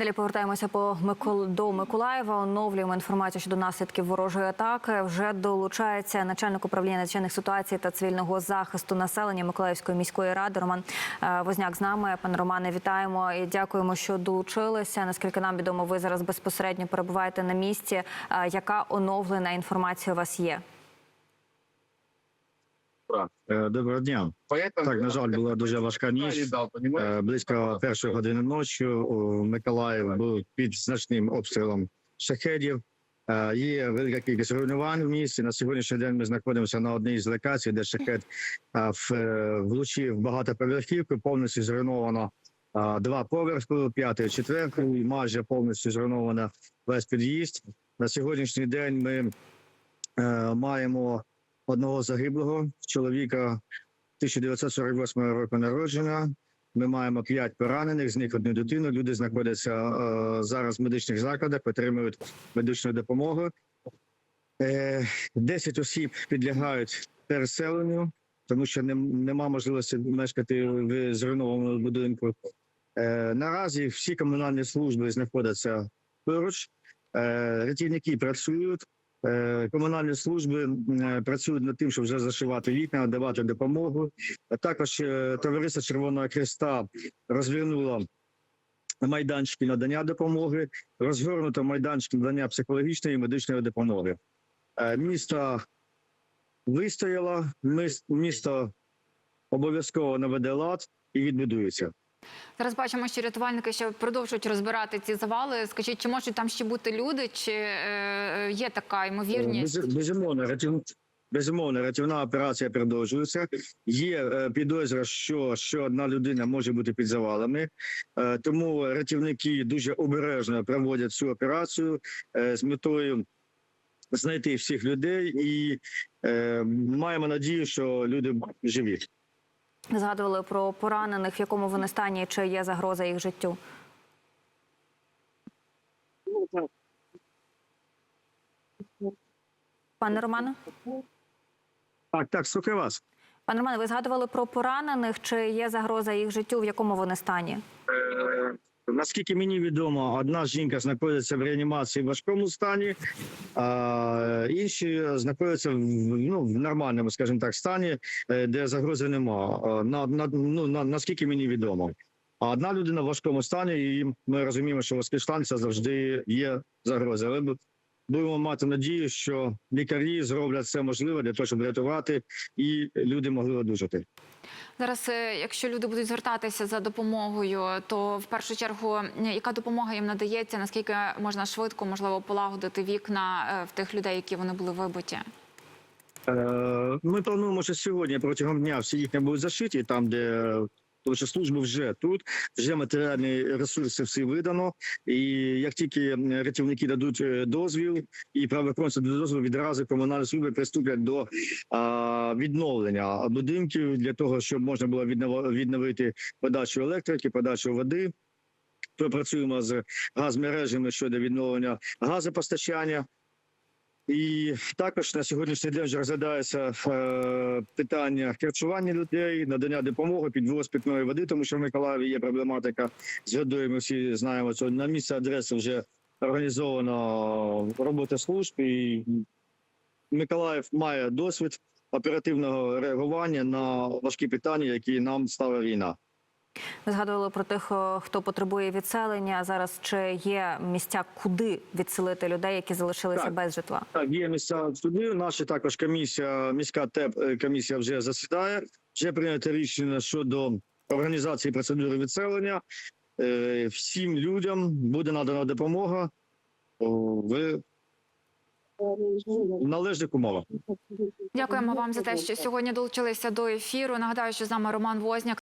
Далі повертаємося по Микол до Миколаєва. Оновлюємо інформацію щодо наслідків ворожої атаки. Вже долучається начальник управління надзвичайних ситуацій та цивільного захисту населення Миколаївської міської ради. Роман е, Возняк з нами. Пане Романе, вітаємо і дякуємо, що долучилися. Наскільки нам відомо, ви зараз безпосередньо перебуваєте на місці. Е, Яка оновлена інформація у вас є? Е, Доброго дня. Так, на жаль, була дуже важка ніч. Е, Близько першої години ночі у Миколаїв був під значним обстрілом шахедів. Е, Є велика кількість руйнувань в місті. На сьогоднішній день ми знаходимося на одній з локацій, де шахет влучив багатоповерхівку, повністю зруйновано два поверхи, п'ятий, четвертий, майже повністю зруйновано весь під'їзд. На сьогоднішній день ми маємо одного загиблого чоловіка 1948 року народження. Ми маємо п'ять поранених, з них одну дитину. Люди знаходяться е, зараз в медичних закладах, отримують медичну допомогу. Е, 10 осіб підлягають переселенню, тому що нем- нема можливості мешкати в зруйнованому будинку. Е, наразі всі комунальні служби знаходяться поруч. Е, рятівники працюють. Е, Комунальні служби працюють над тим, щоб вже зашивати вікна, давати допомогу. Також е, товариство Червоного Христа розвернуло майданчики надання допомоги, розгорнуто майданчики надання психологічної і медичної допомоги. Е, Місто вистояло, місто обов'язково наведе лад і відбудується. Зараз бачимо, що рятувальники ще продовжують розбирати ці завали. Скажіть, чи можуть там ще бути люди, чи е, є така ймовірність? Без- Безумовно, рятів... безумовно, рятівна операція продовжується. Є е, підозра, що, що одна людина може бути під завалами, е, тому рятівники дуже обережно проводять цю операцію е, з метою знайти всіх людей і е, маємо надію, що люди живі. Згадували про поранених, в якому вони стані, чи є загроза їх життю. Пане Романе? Так, так, слухаю вас. Пане Романе, ви згадували про поранених, чи є загроза їх життю, в якому вони стані? Е, Наскільки мені відомо, одна жінка знаходиться в реанімації в важкому стані, а інші знаходяться в ну в нормальному, скажімо так, стані, е, де загрози нема. На, на ну на наскільки мені відомо. А одна людина в важкому стані, і ми розуміємо, що важкий стан завжди є загроза. Але будемо мати надію, що лікарі зроблять все можливе для того, щоб рятувати, і люди могли одужати. Зараз, е, якщо люди будуть звертатися за допомогою, то в першу чергу е, яка допомога їм надається? Наскільки можна швидко можливо полагодити вікна е, в тих людей, які вони були вибиті? Ми плануємо, що сьогодні протягом дня всі їхні будуть зашиті, там, де тому що служби вже тут, вже матеріальні ресурси всі видано. І як тільки рятівники дадуть е, дозвіл і правоохоронці дадуть дозвіл, відразу комунальні служби приступлять до а, відновлення будинків для того, щоб можна було відновити подачу електрики, подачу води. Пропрацюємо з газмережами щодо відновлення газопостачання. І також на сьогоднішній день вже розглядається е, питання харчування людей, надання допомоги, підвоз питної води, тому що в Миколаєві є проблематика з. Ми всі знаємо, що на місце адреси вже організовано робота служб, і Миколаїв має досвід оперативного реагування на важкі питання, які нам ставить війна. Ви згадували про тих, хто потребує відселення. Зараз чи є місця, куди відселити людей, які залишилися Так. без житла? Так, є місця туди. Наша також комісія, міська ТЕП е, комісія вже засідає. Вже прийнято рішення щодо організації процедури відселення. Е, Всім людям буде надана допомога в належних умовах. Дякуємо вам за те, що сьогодні долучилися до ефіру. Нагадаю, що з нами Роман Возняк.